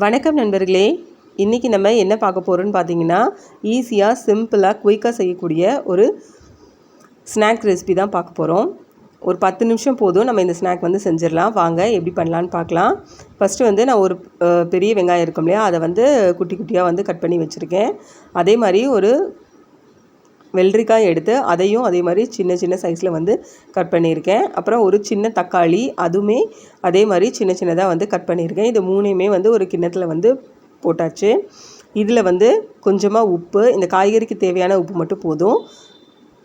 வணக்கம் நண்பர்களே. இன்றைக்கி நம்ம என்ன பார்க்க போகிறோன்னு பார்த்தீங்கன்னா ஈஸியாக சிம்பிளாக குயிக்காக செய்யக்கூடிய ஒரு ஸ்நாக் ரெசிபி தான் பார்க்க போகிறோம் ஒரு பத்து நிமிஷம் போதும் நம்ம இந்த ஸ்நாக் வந்து செஞ்சிடலாம். வாங்க எப்படி பண்ணலான்னு பார்க்கலாம். ஃபஸ்ட்டு வந்து நான் ஒரு பெரிய வெங்காயம் இருக்கும் இல்லையா அதை வந்து குட்டி குட்டியாக வந்து கட் பண்ணி வச்சுருக்கேன். அதே மாதிரி ஒரு வெள்ளரிக்காய் எடுத்து அதையும் அதே மாதிரி சின்ன சின்ன சைஸில் வந்து கட் பண்ணியிருக்கேன். அப்புறம் ஒரு சின்ன தக்காளி அதுவுமே அதே மாதிரி சின்ன சின்னதாக வந்து கட் பண்ணியிருக்கேன். இது மூணையுமே வந்து ஒரு கிண்ணத்தில் வந்து போட்டாச்சு. இதில் வந்து கொஞ்சமாக உப்பு இந்த காய்கறிக்கு தேவையான உப்பு மட்டும் போதும்.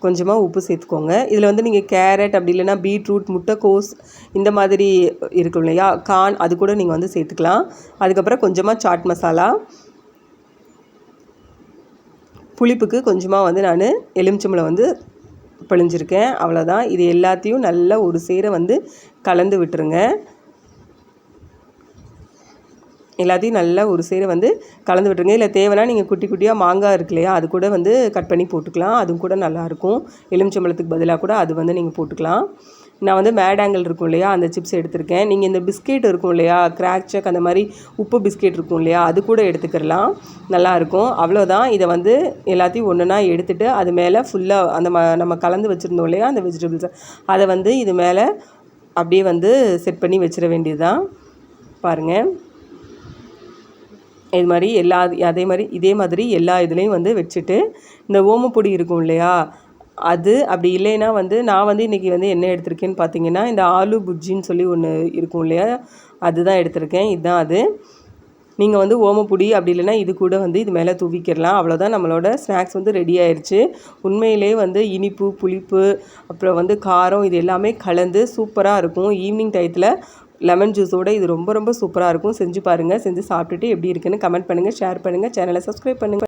கொஞ்சமாக உப்பு சேர்த்துக்கோங்க. இதில் வந்து நீங்கள் கேரட் அப்படி இல்லைன்னா பீட்ரூட் முட்டைக்கோஸ் இந்த மாதிரி இருக்கும் இல்லையா கார்ன் அது கூட நீங்கள் வந்து சேர்த்துக்கலாம். அதுக்கப்புறம் கொஞ்சமாக சாட் மசாலா புளிப்புக்கு கொஞ்சமாக வந்து நான் எலுமிச்சம்பழம் வந்து பிழிஞ்சிருக்கேன். அவ்வளோதான் இது எல்லாத்தையும் நல்லா ஒரு சேர வந்து கலந்து விட்டுருங்க. எல்லாத்தையும் நல்லா ஒரு சேர வந்து கலந்து விட்டுருங்க. இல்லை தேவைன்னா நீங்கள் குட்டி குட்டியாக மாங்காய் இருக்கு இல்லையா அது கூட வந்து கட் பண்ணி போட்டுக்கலாம். அதுவும் கூட நல்லாயிருக்கும் எலுமிச்சம்பழத்துக்கு பதிலாக கூட அது வந்து நீங்கள் போட்டுக்கலாம். நான் வந்து மேடாங்கல் இருக்கும் இல்லையா? அந்த சிப்ஸ் எடுத்திருக்கேன். நீங்கள் இந்த பிஸ்கெட் இருக்கும் இல்லையா? கிராக் செக் அந்த மாதிரி உப்பு பிஸ்கெட் இருக்கும் இல்லையா? அது கூட எடுத்துக்கிறலாம் நல்லாயிருக்கும் அவ்வளோதான் இதை வந்து எல்லாத்தையும் ஒன்றுனா எடுத்துட்டு அது மேலே ஃபுல்லாக அந்த ம நம்ம கலந்து வச்சுருந்தோம் இல்லையா? அந்த வெஜிடபிள்ஸை அதை வந்து இது மேலே அப்படியே வந்து செட் பண்ணி வச்சிட வேண்டியது தான் பாருங்கள் இது மாதிரி எல்லா அதே மாதிரி இதே மாதிரி எல்லா இதுலேயும் வந்து வச்சுட்டு இந்த ஓமப்பொடி இருக்கும் இல்லையா? அது அப்படி இல்லைன்னா வந்து நான் வந்து இன்றைக்கி வந்து என்ன எடுத்திருக்கேன்னு பார்த்தீங்கன்னா இந்த ஆலு புஜ்ஜின்னு சொல்லி ஒன்று இருக்கும் இல்லையா? அதுதான் எடுத்திருக்கேன். இதுதான் அது. நீங்கள் வந்து ஓமப்பொடி அப்படி இல்லைன்னா இது கூட வந்து இது மேலே தூவிக்கிடலாம். அவ்வளோதான் நம்மளோட ஸ்நாக்ஸ் வந்து ரெடி ஆயிடுச்சு உண்மையிலே வந்து இனிப்பு புளிப்பு அப்புறம் வந்து காரம் இது எல்லாமே கலந்து சூப்பராக இருக்கும். ஈவினிங் டயத்தில் லெமன் ஜூஸோட இது ரொம்ப ரொம்ப சூப்பராக இருக்கும். செஞ்சு பாருங்கள் செஞ்சு சாப்பிட்டுட்டு எப்படி இருக்குன்னு கமெண்ட் பண்ணுங்கள் ஷேர் பண்ணுங்கள் சேனலை சப்ஸ்கிரைப் பண்ணுங்கள்